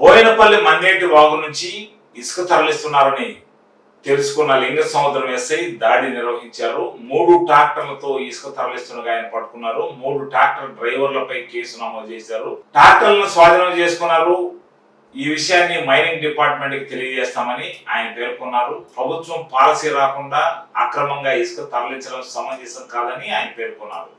బోయినపల్లి మన్నేటి వాగు నుంచి ఇసుక తరలిస్తున్నారని తెలుసుకున్న లింగ సముద్రం ఎస్ఐ దాడి నిర్వహించారు. మూడు ట్రాక్టర్లతో ఇసుక తరలిస్తుండగా ఆయన పట్టుకున్నారు మూడు ట్రాక్టర్ డ్రైవర్లపై కేసు నమోదు చేశారు. ట్రాక్టర్లను స్వాధీనం చేసుకున్నారు. ఈ విషయాన్ని మైనింగ్ డిపార్ట్మెంట్కి తెలియజేస్తామని ఆయన పేర్కొన్నారు. ప్రభుత్వం పాలసీ రాకుండా అక్రమంగా ఇసుక తరలించడం సమంజసం కాదని ఆయన పేర్కొన్నారు.